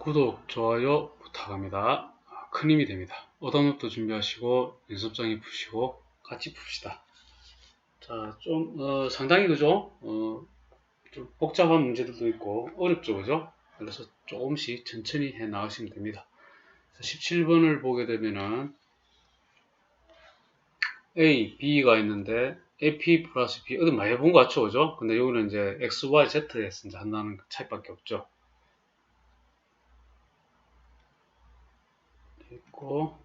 구독, 좋아요 부탁합니다. 큰 힘이 됩니다. 오답노트 준비하시고 연습장에 푸시고 같이 풉시다. 자, 좀 어, 상당히 그죠? 어, 좀 복잡한 문제들도 있고 어렵죠, 그죠? 그래서 조금씩 천천히 해 나가시면 됩니다. 17번을 보게 되면은 A, B가 있는데 AP 플러스 B 어디 많이 본것 같죠, 그죠? 근데 여기는 이제 X, Y, Z에서 이제 한다는 차이밖에 없죠. 있고.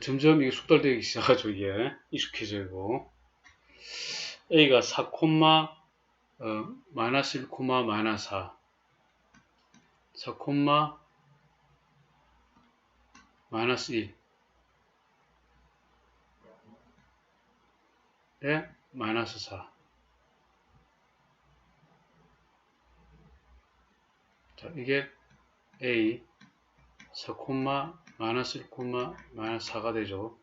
점점 이게 숙달되기 시작하죠 이게. 익숙해지고. A가 4, 어, 마이너스 1, 마이너스 4 4, 마이너스 2에 마이너스 4 자, 이게 A 4, 마이너스 1, 마이너스 4가 되죠.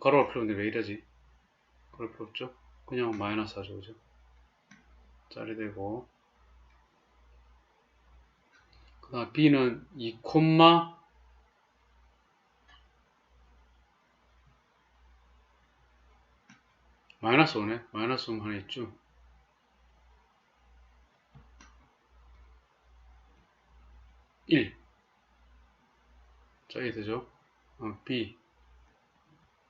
가로가 필요 없는데 왜 이러지? 그럴 필요 없죠. 그냥 마이너스 4죠. 그죠? 짜리 되고 그 다음 B는 2, 마이너스 5네. 마이너스 5 하나 있죠. 1 자, 이 되죠? 어, B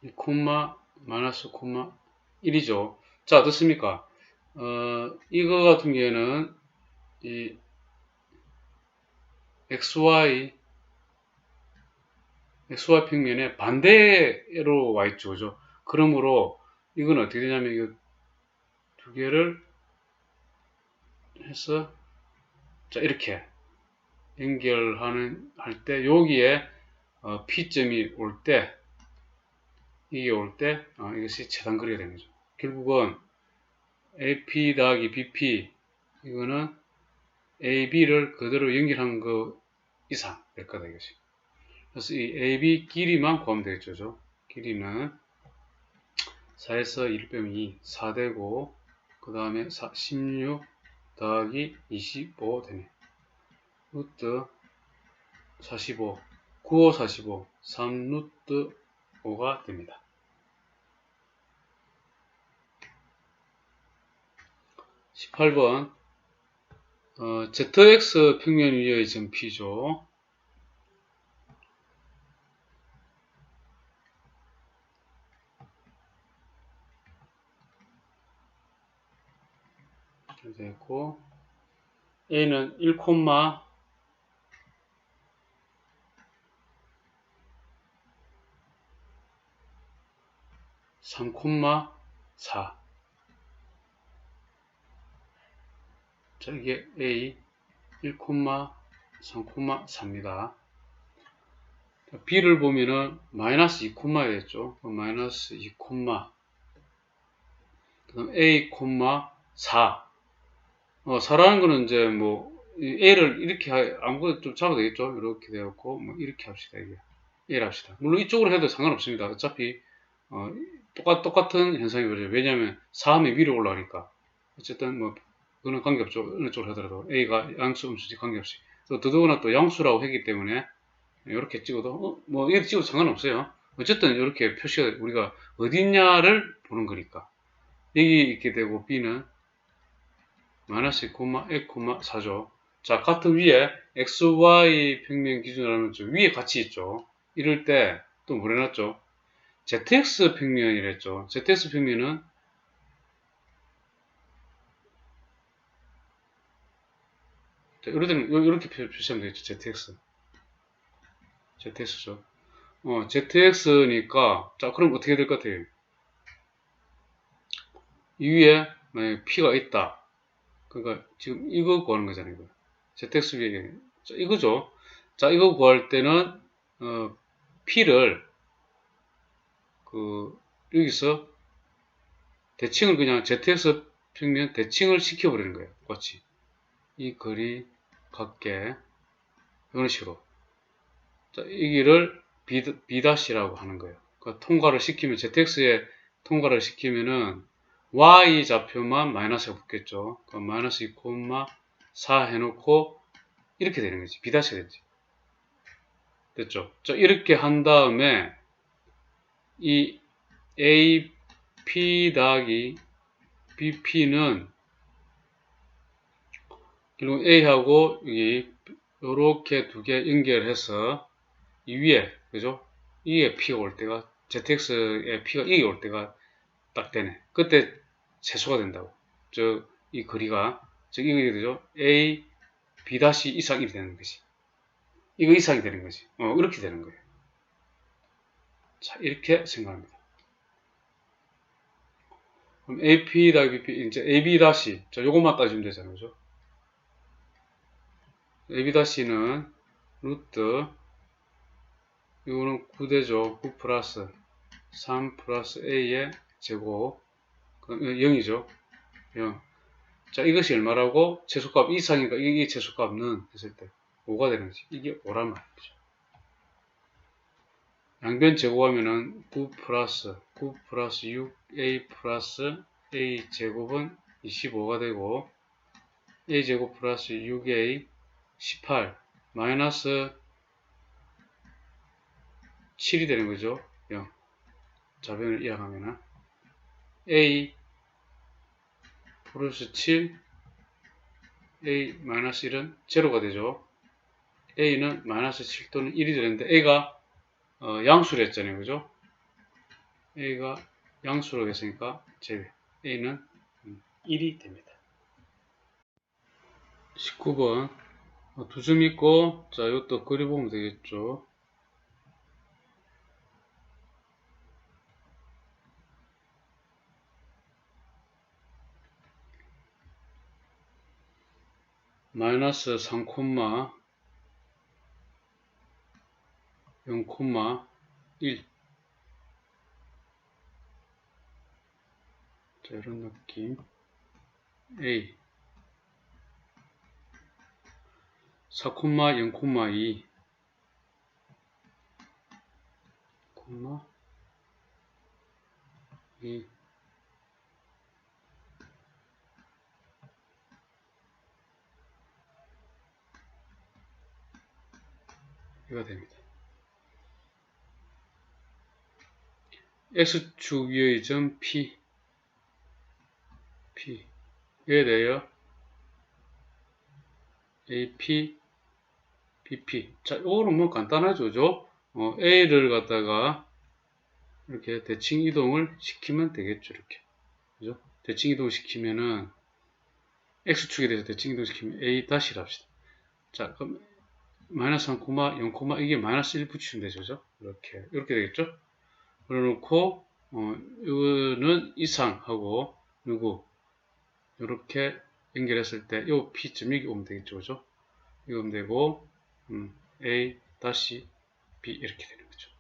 2 콤마 마이너스 콤마 1이죠. 자, 어떻습니까? 어, 이거 같은 경우에는 이 XY XY 평면에 반대로 와 있죠. 그죠? 그러므로 이건 어떻게 되냐면 이 두 개를 해서 자, 이렇게 연결하는 할 때 여기에 어, P점이 올 때 이게 올 때 어, 이것이 재단거리가 되는 거죠. 결국은 AP 더하기 BP 이거는 AB를 그대로 연결한 거 이상 될 거다 이것이. 그래서 이 AB 길이만 구하면 되겠죠. 길이는 4에서 1 빼면 2, 4 되고 그 다음에 16 더하기 25 되네. 루트 45 95 45 3루트 5가 됩니다. 18번 어, ZX 평면 위의 점 P죠. 되고 A는 1, 3,4 자, 이게 A 1, 3,4입니다. B를 보면은 마이너스 2,였죠. 마이너스 2, 그 다음 A, 4. 어, 4라는 거는 이제 뭐 A를 이렇게 아무거나 좀 잡아도 되겠죠. 이렇게 되었고 뭐 이렇게 합시다. 이게 A를 합시다. 물론 이쪽으로 해도 상관없습니다. 어차피 어, 똑같, 똑같은 현상이 벌어져요. 왜냐하면 4함이 위로 올라가니까. 어쨌든 뭐, 그거는 관계없죠. 어느 쪽으로 하더라도. A가 양수, 음수지 관계없이. 또 더더구나 또 양수라고 했기 때문에, 이렇게 찍어도, 어, 뭐, 이렇게 찍어도 상관없어요. 어쨌든 이렇게 표시가, 우리가 어디 있냐를 보는 거니까. 여기 있게 되고, B는 마이너스 2, A, 4죠. 자, 같은 위에 XY 평면 기준으로 하면 위에 같이 있죠. 이럴 때또뭐 해놨죠? ZX 평면이랬죠. ZX 평면은 때는 이렇게 표시하면 되겠죠. ZX. ZX죠. 어, ZX니까, 자, 그럼 어떻게 될 것 같아요? 이 위에 P가 있다. 그러니까 지금 이거 구하는 거잖아요. 이거. ZX 위에, 자, 이거죠. 자, 이거 구할 때는, 어, P를 그 여기서 대칭을 그냥 ZX 평면 대칭을 시켜버리는 거예요. 똑같이. 이 거리 같게 이런 식으로. 자, 이 길을 B, 다시라고 하는 거예요. 그러니까 통과를 시키면 ZX에 통과를 시키면은 Y 좌표만 마이너스가 붙겠죠. 그러니까 마이너스 2,4 해놓고 이렇게 되는 거지. B 다시가 되지. 됐죠? 자, 이렇게 한 다음에 이 AP 더하기 BP는 결국 A하고 여기 요렇게 두 개 연결해서 이 위에 그죠? 이게 P가 올 때가 ZX의 P가 이게 올 때가 딱 되네. 그때 최소가 된다고. 저이 거리가 즉 이게 되죠? A B 다시 이상이 되는 거지. 이거 이상이 되는 거지. 어, 이렇게 되는 거예요. 자, 이렇게 생각합니다. 그럼 AP 더하기 이제 AB 자, 요것만 따지면 되잖아요. 그죠? AB 다시는 루트, 이거는 9대죠. 9 플러스 3 플러스 A의 제곱, 그럼 0이죠. 0. 자, 이것이 얼마라고? 최소값 이상이니까 이게 최소값은 했을 때 5가 되는 거지. 이게 5란 말이죠. 양변 제곱하면은 9 플러스 9 플러스 6a 플러스 a 제곱은 25가 되고 a 제곱 플러스 6a 18 마이너스 7이 되는 거죠. 0. 자변을 이항하면은 a 플러스 7 a 마이너스 1은 제로가 되죠. a는 마이너스 7 또는 1이 되는데 a가 어, 양수로 했잖아요. 그죠? a가 양수로 했으니까 제외 a는 1이 됩니다. 19번 어, 두점 있고 자 이것도 그려보면 되겠죠. 마이너스 3 콤마 0, 1 자, 이런 느낌. A. 4, 0, 2 콤마 2 이가 됩니다. X축 위의 점 P P 이에 대하여 AP BP 자 이거는 뭐 간단하죠 그죠? 어, A를 갖다가 이렇게 대칭 이동을 시키면 되겠죠 이렇게 그죠? 대칭 이동 시키면은 X축에 대해서 대칭 이동 시키면 A 다시를 합시다 자 그럼 마이너스 3, 0, 이게 마이너스 1 붙이면 되죠 그죠? 이렇게 이렇게 되겠죠? 그래놓고 어, 이거는 이상하고 누구 이렇게 연결했을 때이 P점 여기 오면 되겠죠 그죠? 이거 오면 되고 음, A 다시 B 이렇게 되는 거죠.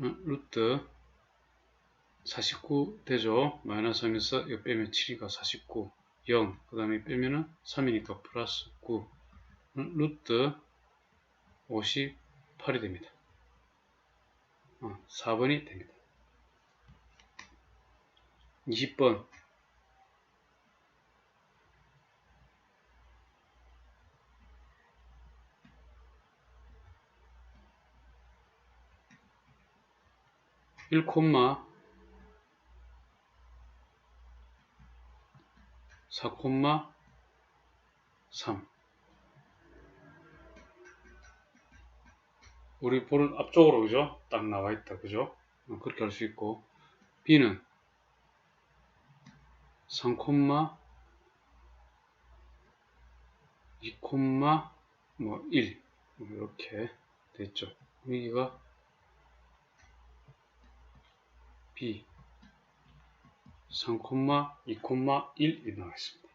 음, 루트 49 되죠? 마이너스 하면서 이거 빼면 7이가 49 0 그 다음에 빼면은 3이니까 플러스 9 음, 루트 58이 됩니다 4번이 됩니다. 20번 일 콤마 4 콤마 3 우리 볼은 앞쪽으로 그죠? 딱 나와 있다 그죠? 어, 그렇게 할 수 있고 B는 3, 2, 뭐 1, 뭐 이렇게 됐죠. 여기가 B 3, 2, 1이 나와 있습니다.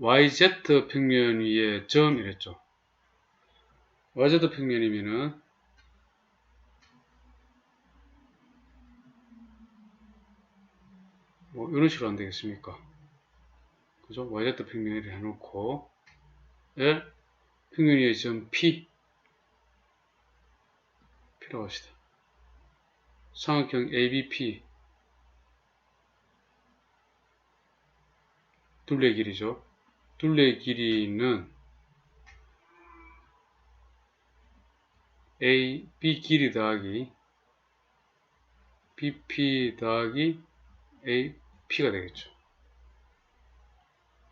YZ 평면 위에 점 이랬죠. Yz 평면이면은 뭐 이런 식으로 안 되겠습니까? 그죠? yz 평면을 해놓고 에 평면 위의 점 P P라고 합시다. 삼각형 ABP 둘레 길이죠. 둘레의 길이는 A, B 길이 더하기 BP 더하기 A, P가 되겠죠.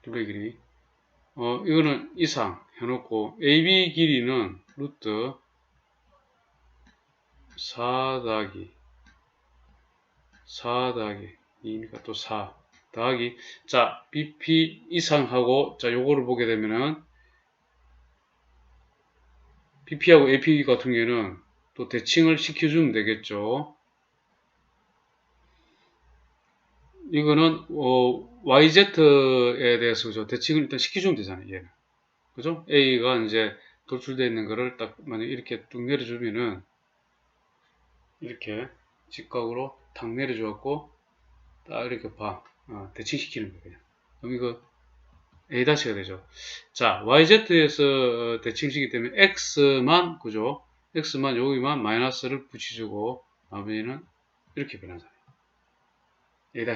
둘레 길이. 어, 이거는 이상 해놓고 AB 길이는 루트 4 더하기 4 더하기 2니까 또 4 더하기 자 BP 이상하고 자 요거를 보게 되면은 BP하고 AP 같은 경우에는 또 대칭을 시켜주면 되겠죠. 이거는 어, YZ에 대해서 그죠? 대칭을 일단 시켜주면 되잖아요. 얘는 그죠? A가 이제 돌출되어 있는 거를 딱 만약 이렇게 뚝 내려주면은 이렇게 직각으로 탁 내려줘갖고 딱 이렇게 봐 어, 대칭시키는 거예요. 그럼 이거 A-가 되죠. 자, YZ에서 대칭시기 때문에 X만, 그죠? X만 여기만 마이너스를 붙여주고 나머지는 이렇게 변하잖아요. A-.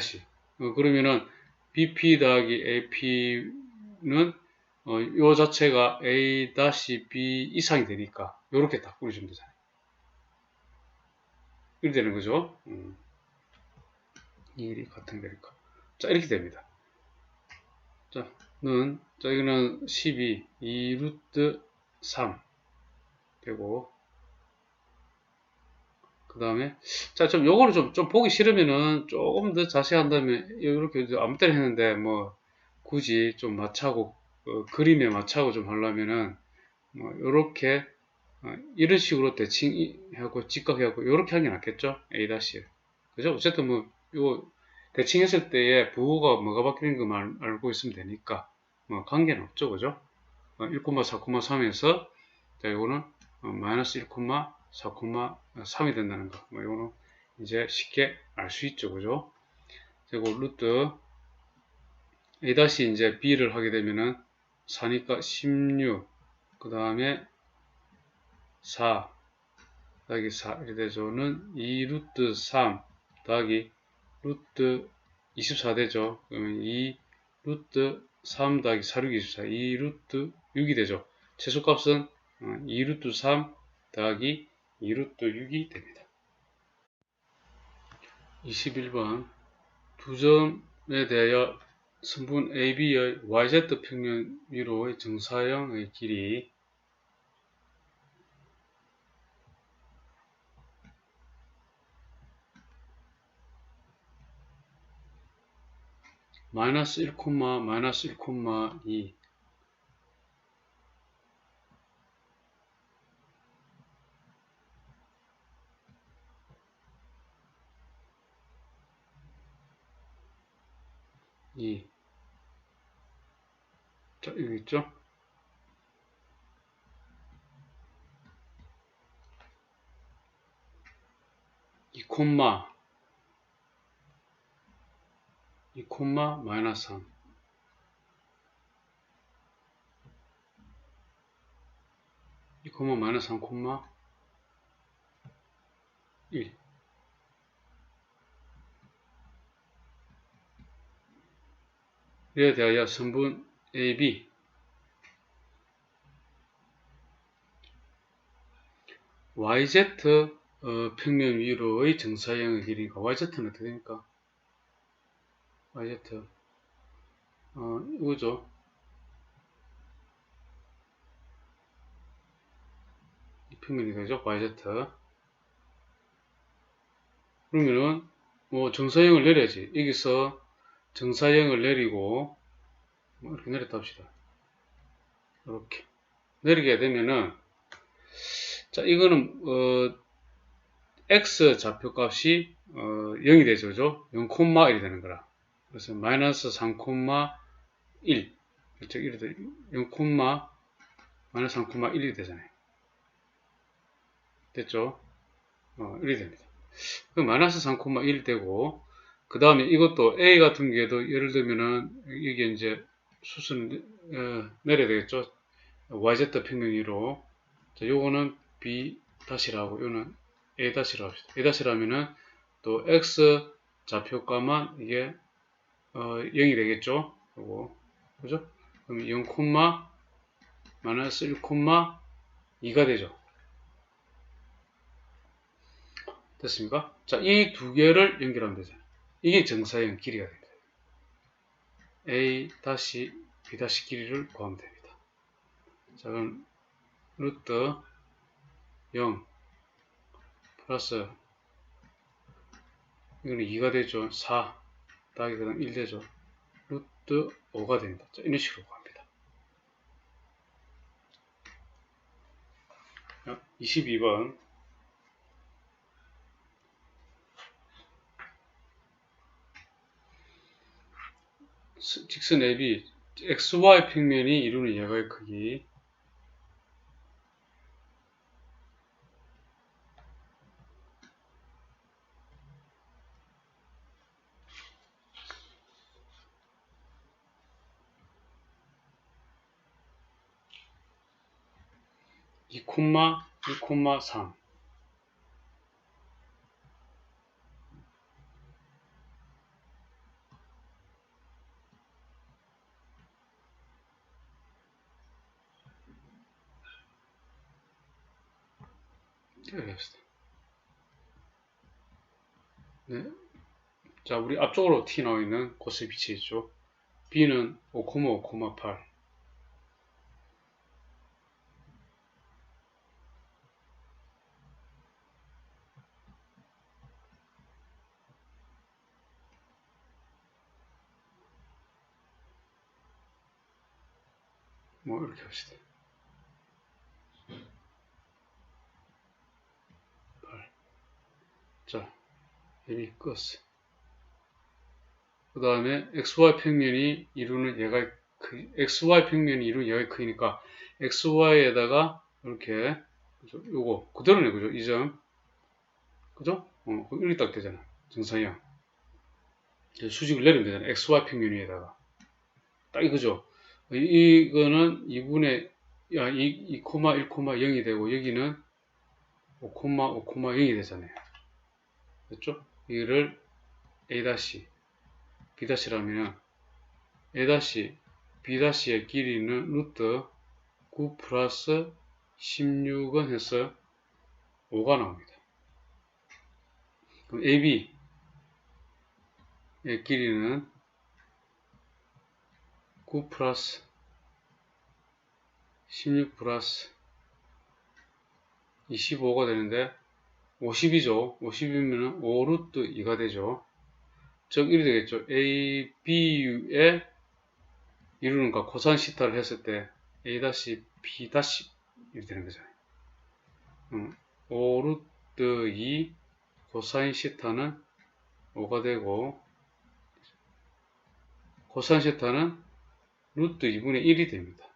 어, 그러면은 BP 더하기 AP는 어, 요 자체가 A-B 이상이 되니까 이렇게 딱 꾸려주면 되잖아요. 이렇게 되는 거죠. 음. 이 같은 거니까. 자, 이렇게 됩니다. 자, 는, 자, 이거는 12, 2루트 3 되고, 그 다음에, 자, 좀 요거를 좀, 좀 보기 싫으면은 조금 더 자세한다면, 이렇게 아무 때나 했는데, 뭐, 굳이 좀 맞차고, 어, 그림에 맞차고 좀 하려면은, 뭐, 요렇게, 어, 이런 식으로 대칭하고, 직각하고, 요렇게 하는 게 낫겠죠? A 다시. 그죠? 어쨌든 뭐, 요, 대칭 했을 때에 부호가 뭐가 바뀌는 거 알고 있으면 되니까 뭐 관계는 없죠 그죠? 1,4,3에서 자 이거는 어, 마이너스 1,4,3이 된다는 거뭐 이거는 이제 쉽게 알 수 있죠 그죠? 그리고 루트 A 다시 이제 B를 하게 되면은 4니까 16 그 다음에 4 더하기 4 이렇게 되죠 는 2 루트 3 더하기 루트 24되죠. 그러면 2 루트 3 더하기 4, 6, 24, 2 루트 6이 되죠. 최소값은 2 어, 루트 3 더하기 2 루트 6이 됩니다. 21번 두 점에 대하여 성분 AB의 YZ 평면 위로의 정사형의 길이 마이너스 1, 마이너스 1,2 2 자, 여기 있죠? 이 콤마 2 콤마 마이너스 3 2 콤마 마이너스 3 콤마 1 이에 대하여 성분 AB YZ 어, 평면 위로의 정사형의 길이가 YZ는 어떻게 됩니까? YZ 어, 이거죠. 이 평면이 되죠. YZ 그러면은 뭐 정사형을 내려야지. 여기서 정사형을 내리고 뭐 이렇게 내렸다 합시다. 이렇게 내리게 되면은 자 이거는 어, x 좌표값이 어, 0이 되죠. 그죠? 0,1이 되는 거라. 그래서 마이너스 3,1 그렇죠? 이래도 0, 마이너스 3,1이 되잖아요. 됐죠? 어, 1이 됩니다. 그 마이너스 3,1 되고 그 다음에 이것도 A 같은 경우에도 예를 들면은 이게 이제 수순 어, 내려야 되겠죠? YZ 평면 위로 자, 요거는 B 다시라고 요는 A 다시라고 합시다. A 다시라면은 또 X 좌표값만 이게 어, 0이 되겠죠. 요거. 그죠? 그럼 0, 콤마 마이너스 1, 콤마 2가 되죠. 됐습니까? 자, 이 두 개를 연결하면 되잖아요. 이게 정사형 길이가 됩니다. a 다시 b 다시 길이를 구하면 됩니다. 자, 그럼 루트 0 플러스 이거는 2가 되죠. 4 더하기 그 다음 1 되죠. 루트 5가 됩니다. 자, 이런 식으로 구합니다. 22번 직선 앱이 XY 평면이 이루는 예가의 크기 이 콤마 이 콤마 3 알겠습니다. 네. 자, 우리 앞쪽으로 T 나와 있는 곳에 위치해 있죠. B는 5,5,8. 뭐 이렇게 합시다. 8. 자, 여기 껐어. 그 다음에 XY 평면이 이루는 얘가 크, XY 평면이 이루는 얘가 크니까 XY에다가 이렇게 그죠? 요거 그대로네 그죠? 이 점. 그죠? 어, 이렇게 딱 되잖아. 정상형. 수직을 내리면 되잖아. XY 평면 위에다가. 딱 이거죠. 이, 이거는 2분의 야, 2, 2, 1, 0이 되고 여기는 5, 5, 0이 되잖아요. 됐죠? 이를 A 다시 B 다시라면 A 다시 길이는 루트 9 플러스 16은 해서 5가 나옵니다. 그럼 AB의 길이는 9 플러스 16 플러스 25가 되는데 50이죠. 50이면 5루트 2가 되죠. 즉 이리 되겠죠. A, B에 이루는 거 코산 시타를 했을 때 A 다시 B 다시 이렇게 되는 거잖아요. 음, 5루트 2 코사인 시타는 5가 되고 코사인 시타는 루트 2분의 1이 됩니다.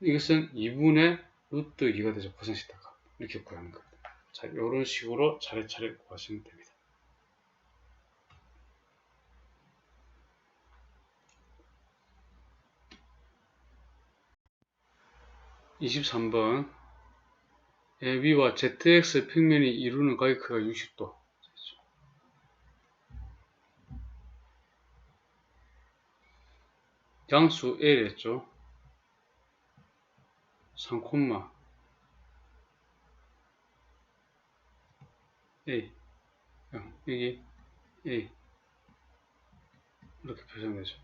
이것은 2분의 루트 2가 되죠. 시타가. 이렇게 구하는 겁니다. 자, 이런 식으로 차례차례 구하시면 됩니다. 23번 AB와 ZX 평면이 이루는 가격크가 60도 양수 L했죠. 3, A. 여기 A. 이렇게 표현되죠.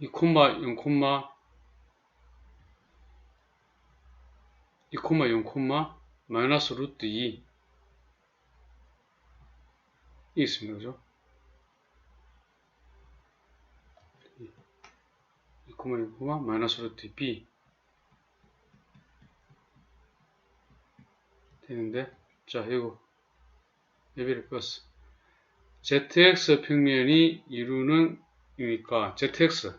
2 콤마 0 콤마. 2 콤마 0 콤마. 마이너스 루트 2 있습니다. 그죠? 2 콤마 0 콤마 마이너스 루트 2 b 되는데 자 이거 예비를 껐어 ZX 평면이 이루는 이니까 ZX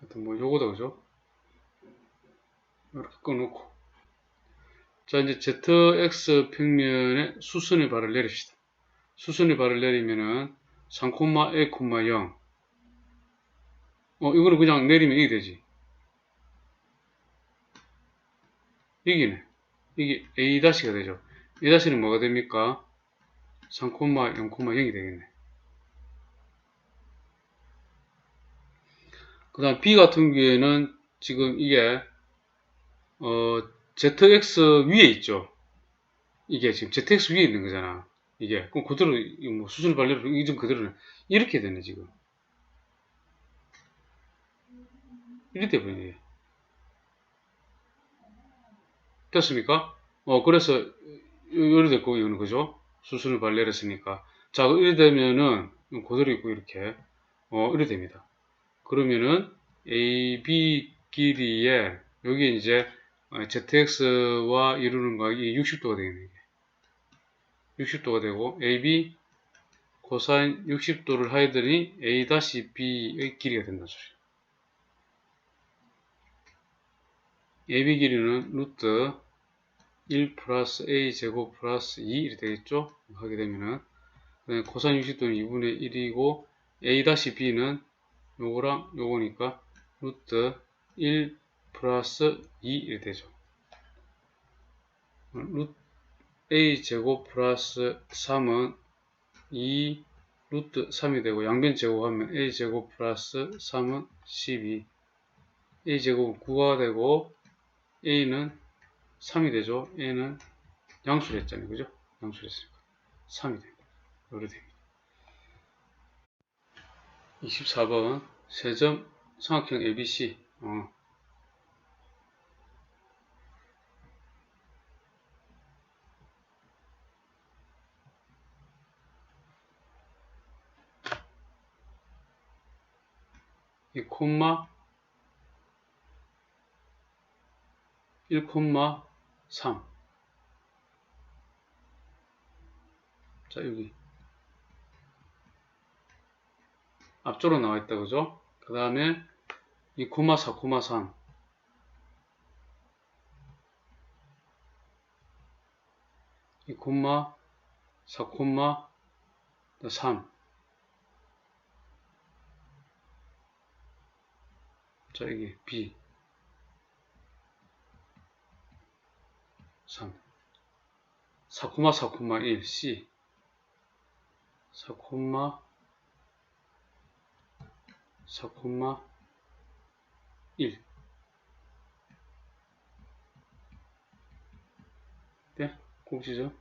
하여튼 뭐 요거다 그죠? 이렇게 꺼놓고 자 이제 ZX 평면에 수선의 발을 내립시다. 수선의 발을 내리면은 3,A,0 어 이거는 그냥 내리면 이게 되지. 여기네. 이게 A-가 되죠. A-는 뭐가 됩니까? 3,0,0이 되겠네. 그 다음 B 같은 경우에는 지금 이게 어, ZX 위에 있죠. 이게 지금 ZX 위에 있는 거잖아. 이게 그럼 그대로 뭐 수술 발레로 이좀 그대로 이렇게 되네 지금. 이렇게 되버리네. 됐습니까? 어 그래서 이래 됐고 이거는 그죠? 수술을 발레를 했으니까 자 이래 되면은 그대로 있고 이렇게 어 이래 됩니다. 그러면은 AB 길이에 여기 이제 ZX와 이루는 각이 60도가 되겠네. 60도가 되고 AB 코사인 60도를 하더니 A-B의 길이가 된다 소리. AB 길이는 루트 1 플러스 A 제곱 플러스 2 이렇게 되겠죠? 하게 되면은 코사인 60도는 2분의 1이고 A-B는 요거랑 요거니까 루트 1 플러스 2 이렇게 되죠. 루트 a 제곱 플러스 3은 2 루트 3이 되고 양변 제곱하면 a 제곱 플러스 3은 12 a 제곱은 9가 되고 a는 3이 되죠. a는 양수를 했잖아요. 그죠? 양수를 했으니까 3이 됩니다. 됩니다. 24번 세점 삼각형 ABC 어. 이 콤마 1 콤마 3 자, 여기. 앞쪽으로 나와 있다, 그죠? 그 다음에 2 콤마 4 콤마 3 2 콤마 4 콤마 3 자, 여기 B 3 4, 4, 1 C 4, 4, 1 네? 꼭지죠?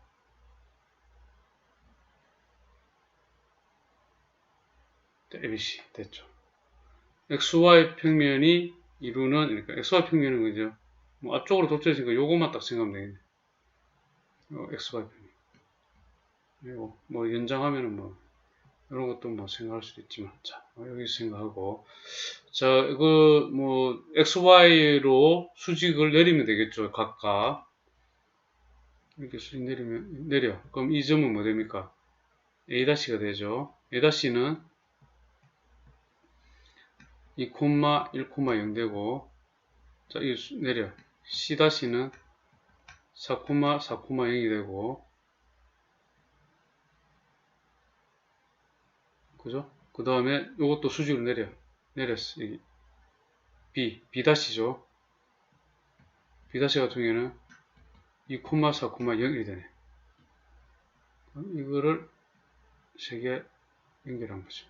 네, ABC 됐죠. XY 평면이 이루는 그러니까 XY 평면은 그죠? 뭐 앞쪽으로 덮쳐지니까 요것만 딱 생각하면 되겠네. 요 XY 평면. 그리고 뭐 연장하면은 뭐 이런 것도 뭐 생각할 수도 있지만 자 여기 생각하고 자 이거 뭐 XY로 수직을 내리면 되겠죠 각각 이렇게 수직 내리면 내려 그럼 이 점은 뭐 됩니까 A-가 되죠 A-는 2, 1,0 되고 자, 이 내려. C-는 4, 4,0이 되고. 그죠? 그 다음에 이것도 수직으로 내려. 내렸어 여기. B, B-죠. B- 같은 경우에는 2, 4, 0이 되네. 이거를 세 개 연결한 거죠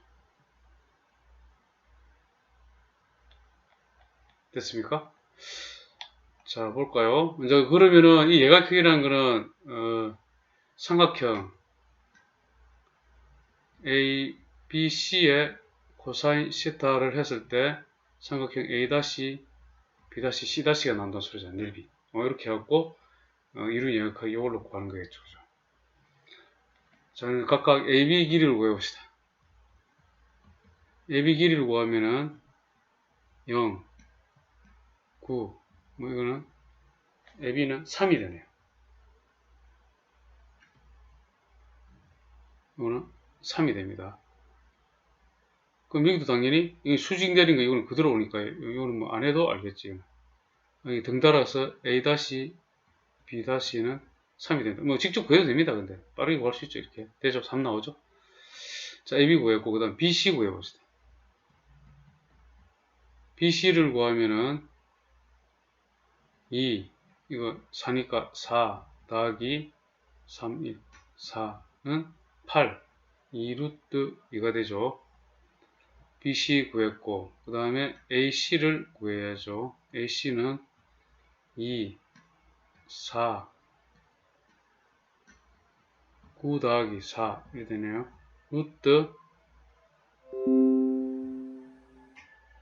됐습니까? 자, 볼까요? 먼저 그러면은 이 예각형이라는 거는 어, 삼각형 A, B, C의 코사인 시타를 했을 때 삼각형 A 다시 B 다시 C 다시가 나온다는 소리잖아요. निर्비. 어, 이렇게 해갖고 어, 이루 예각하기 이걸로 구하는 거겠죠. 그죠? 자, 각각 AB 길이를 구해봅시다. AB 길이를 구하면은 0, 9, 뭐 이거는 앱이는 3이 되네요. 이거는 3이 됩니다. 그럼 여기도 당연히 이 수직 내린 거 이거는 그대로 오니까 이거는 뭐 안 해도 알겠지. 여기 등 달아서 A B 는 3이 된다. 뭐 직접 구해도 됩니다. 근데 빠르게 구할 수 있죠. 이렇게 되죠. 3 나오죠. 자 AB 구했고 그 다음 BC 구해봅시다. BC를 구하면은 2, 이거 4니까 4 더하기 3, 1, 4는 8. 2루트 2가 되죠. BC 구했고, 그 다음에 AC를 구해야죠. AC는 2, 4, 9 더하기 4 이렇게 되네요. 루트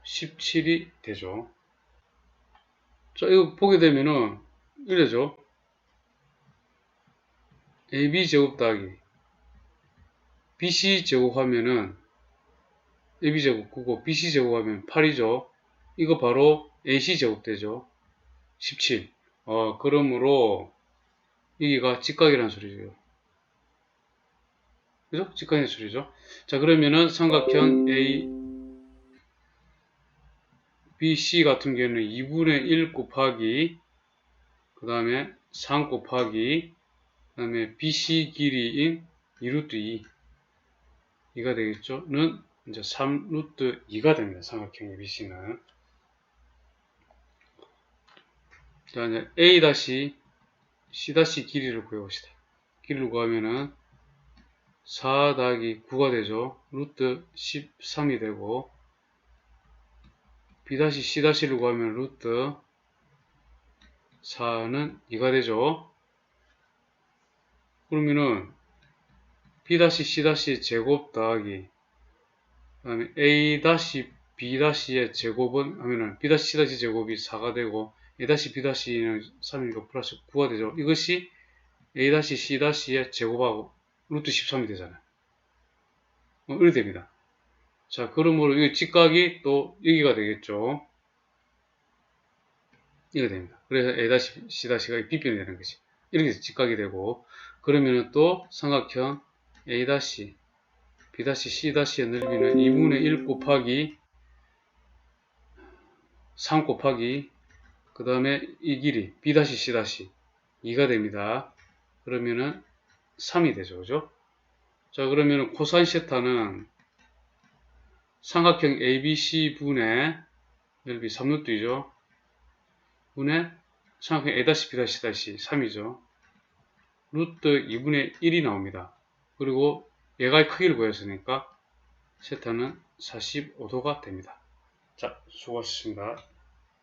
17이 되죠. 자, 이거 보게 되면은 이래죠. AB 제곱 더하기 BC 제곱 하면은 AB 제곱 9고 BC 제곱 하면 8이죠. 이거 바로 AC 제곱 되죠. 17. 어, 그러므로 여기가 직각이라는 소리죠. 그죠? 직각이라는 소리죠. 자, 그러면은 삼각형 A, BC 같은 경우는 2분의 1 곱하기 그 다음에 3 곱하기 그 다음에 BC 길이인 2루트 2 2가 되겠죠? 는 이제 3루트 2가 됩니다. 삼각형의 BC는 자 이제 A 다시 C 다시 길이를 구해봅시다. 길이를 구하면은 4 더하기 9가 되죠. 루트 13이 되고 B 다시 C 다시를 구하면 루트 4는 2가 되죠. 그러면은 B 다시 C 다시 제곱 더하기 그 다음에 A 다시 B 다시의 제곱은 하면은 B 다시 C 다시 제곱이 4가 되고 A 다시 B 다시는 3이니까 플러스 9가 되죠. 이것이 A 다시 C 다시의 제곱하고 루트 13이 되잖아요. 어, 이렇게 됩니다. 자, 그러므로 이 직각이 또 여기가 되겠죠. 이게 됩니다. 그래서 A 다시 C 다시가 빗변이 되는 거지. 이렇게 해서 직각이 되고 그러면은 또 삼각형 A 다시 B 다시 넓이는 2분의 1 곱하기 3 곱하기 그 다음에 이 길이 B 다시 C 다시 2가 됩니다. 그러면은 3이 되죠. 그죠? 자, 그러면은 코사인 세타는 삼각형 ABC 분의 넓이 3루트이죠. 분의 삼각형 A 다시 B 다시 다시 3이죠. 루트 2분의 1이 나옵니다. 그리고 얘가의 크기를 구했으니까 세타는 45도가 됩니다. 자, 수고하셨습니다.